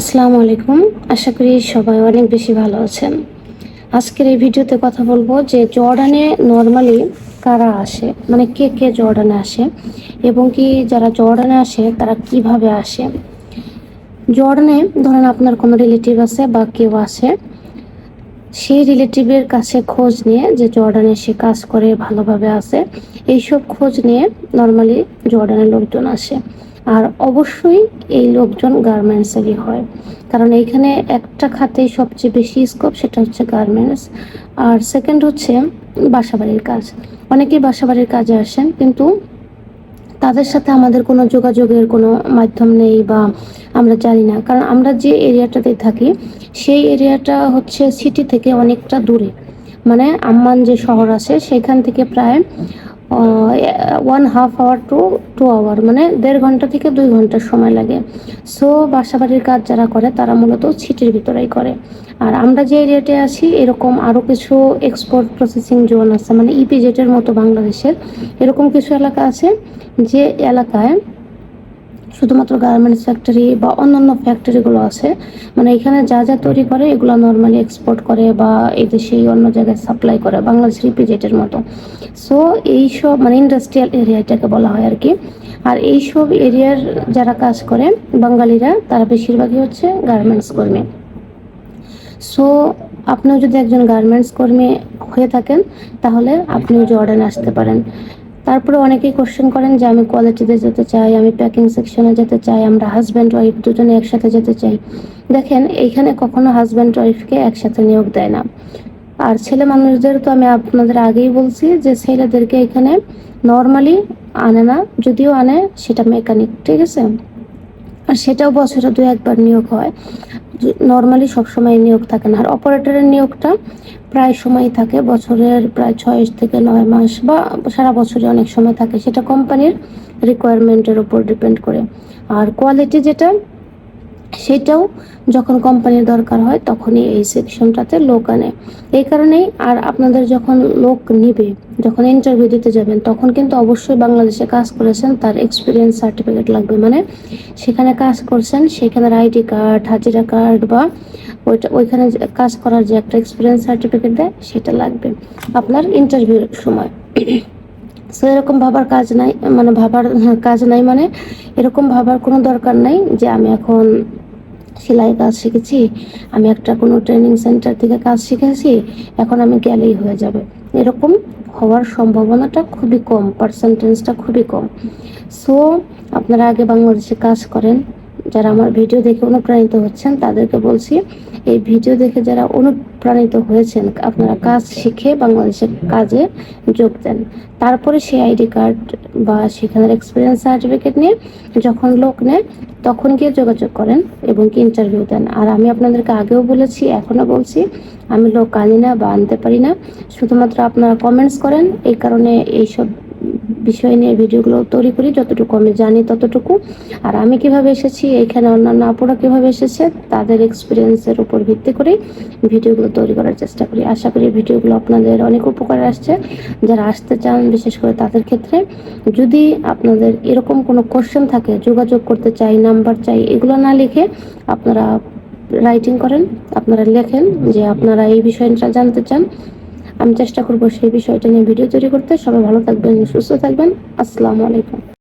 আসসালামু আলাইকুম। আশা করি সবাই অনেক বেশি ভালো আছেন। আজকের এই ভিডিওতে কথা বলব যে জর্ডানে নর্মালি কারা আসে? মানে কে কে জর্ডানে আসে? এবং কি যারা জর্ডানে আসে, তারা কীভাবে আসে? জর্ডানে ধরেন আপনার কোনো রিলেটিভ আছে বা কেউ আসে সেই রিলেটিভের কাছে খোঁজ নিয়ে যে জর্ডানে সে কাজ করে, ভালোভাবে আসে এইসব খোঁজ নিয়ে নর্মালি জর্ডানের লোকজন আসে। আর অবশ্যই এই লোকজন গার্মেন্টসেরই হয়। কারণ এইখানে একটা খাতেই সবচেয়ে বেশি স্কোপ সেটা হচ্ছে গার্মেন্টস। আর সেকেন্ড হচ্ছে বাসাবাড়ির কাজ। অনেকেই বাসাবাড়ির কাজে আসেন, কিন্তু তাদের সাথে আমাদের কোনো যোগাযোগের কোনো মাধ্যম নেই বা আমরা জানি না। কারণ আমরা যে এরিয়াটাতে থাকি, সেই এরিয়াটা হচ্ছে সিটি থেকে অনেকটা দূরে। মানে আম্মান যে শহর আছে, সেখান থেকে প্রায় one half hour to two hour মানে দেড় ঘণ্টা থেকে দুই ঘণ্টার সময় লাগে। সো বাসাবাড়ির কাজ যারা করে, তারা মূলত সিটির ভিতরেই করে। আর আমরা যে এরিয়াতে আছি, এরকম আরও কিছু এক্সপোর্ট প্রসেসিং জোন আছে মানে ইপিজেটের মতো বাংলাদেশের। এরকম কিছু এলাকা আছে যে এলাকায় শুধুমাত্র গার্মেন্টস ফ্যাক্টরি বা অন্যান্য ফ্যাক্টরিগুলো আছে মানে এখানে যা যা তৈরি করে এগুলো নর্মালি এক্সপোর্ট করে বা এই দেশেই অন্য জায়গায় সাপ্লাই করে বাংলাদেশের ইপিজেটের মতো। সো এইসব মানে ইন্ডাস্ট্রিয়াল এরিয়াটাকে বলা হয় আর কি। আর এইসব এরিয়ার যারা কাজ করে, বাঙালিরা, তারা বেশিরভাগই হচ্ছে গার্মেন্টস কর্মী। সো আপনিও যদি একজন গার্মেন্টস কর্মী হয়ে থাকেন, তাহলে আপনিও জর্ডানে আসতে পারেন। তারপরে অনেকেই কোশ্চেন করেন যে, আমি কোয়ালিটিতে যেতে চাই, আমি প্যাকিং সেকশনে যেতে চাই, আমরা হাজব্যান্ড ওয়াইফ দুজনে একসাথে যেতে চাই। দেখেন, এইখানে কখনো হাজব্যান্ড ওয়াইফকে একসাথে নিয়োগ দেয় না। আর ছেলে মানুষদের তো আমি আপনাদের আগেই বলছি যে, ছেলেদেরকে এখানে নর্মালি আনে না, যদিও আনে, সেটা মেকানিক ঠিক আছে? আর সেটাও বছরে দু একবার নিয়োগ হয়। নর্মালি সবসময় নিয়োগ থাকে না। আর অপারেটরের নিয়োগটা প্রায় সময় থাকে। বছরের প্রায় ছয় থেকে নয় মাস বা সারা বছরে অনেক সময় থাকে। সেটা কোম্পানির রিকোয়ারমেন্টের উপর ডিপেন্ড করে। আর কোয়ালিটি যেটা সেটাও যখন কোম্পানির দরকার হয়, তখনই এই সেকশনটাতে লোক আনে। এই কারণেই আর আপনাদের যখন লোক নিবে, যখন ইন্টারভিউ দিতে যাবেন, তখন কিন্তু অবশ্যই বাংলাদেশে কাজ করেছেন, তার এক্সপিরিয়েন্স সার্টিফিকেট লাগবে। মানে সেখানে কাজ করছেন, সেখানের আইডি কার্ড হাজিরা কার্ড বা ওইটা ওইখানে কাজ করার যে একটা এক্সপিরিয়েন্স সার্টিফিকেট দেয়, সেটা লাগবে আপনার ইন্টারভিউর সময়। সো এরকম ভাবার কাজ নাই মানে ভাবার কাজ নাই মানে এরকম ভাবার কোনো দরকার নাই যে আমি এখন সেলাই কাজ শিখেছি, আমি একটা কোনো ট্রেনিং সেন্টার থেকে কাজ শিখেছি, এখন আমি গেলেই হয়ে যাবে। এরকম হওয়ার সম্ভাবনাটা খুবই কম পার্সেন্টেজটা খুবই কম। সো আপনারা আগে বাংলাদেশে কাজ করেন যারা আমার ভিডিও দেখে অনুপ্রাণিত হচ্ছেন, তাদেরকে বলছি, এই ভিডিও দেখে যারা অনুপ্রাণিত হয়েছেন, আপনারা কাজ শিখে বাংলাদেশের কাজে যোগ দেন। তারপরে সেই আইডি কার্ড বা সেখানের এক্সপিরিয়েন্স সার্টিফিকেট নিয়ে যখন লোক নেয়, তখন গিয়ে যোগাযোগ করেন এবং কি ইন্টারভিউ দেন। আর আমি আপনাদেরকে আগেও বলেছি এখনও বলছি, আমি লোক আনি না বা আনতে পারি না। শুধুমাত্র আপনারা কমেন্টস করেন, এই কারণে এইসব বিষয় নিয়ে ভিডিওগুলো তৈরি করি, যতটুকু আমি জানি ততটুকু। আর আমি কীভাবে এসেছি এখানে অন্যান্য আপুরা কীভাবে এসেছে, তাদের এক্সপিরিয়েন্সের উপর ভিত্তি করে ভিডিওগুলো তৈরি করার চেষ্টা করি। আশা করি ভিডিওগুলো আপনাদের অনেক উপকারে আসছে। যারা আসতে চান, বিশেষ করে তাদের ক্ষেত্রে, যদি আপনাদের এরকম কোনো কোশ্চেন থাকে, যোগাযোগ করতে চাই নাম্বার চাই, এগুলো না লিখে আপনারা রাইটিং করেন, আপনারা লেখেন যে আপনারা এই বিষয়টা জানতে চান আমি চেষ্টা করব সেই বিষয়টা নিয়ে ভিডিও তৈরি করতে। সবাই ভালো থাকবেন, সুস্থ থাকবেন। আসসালামু আলাইকুম।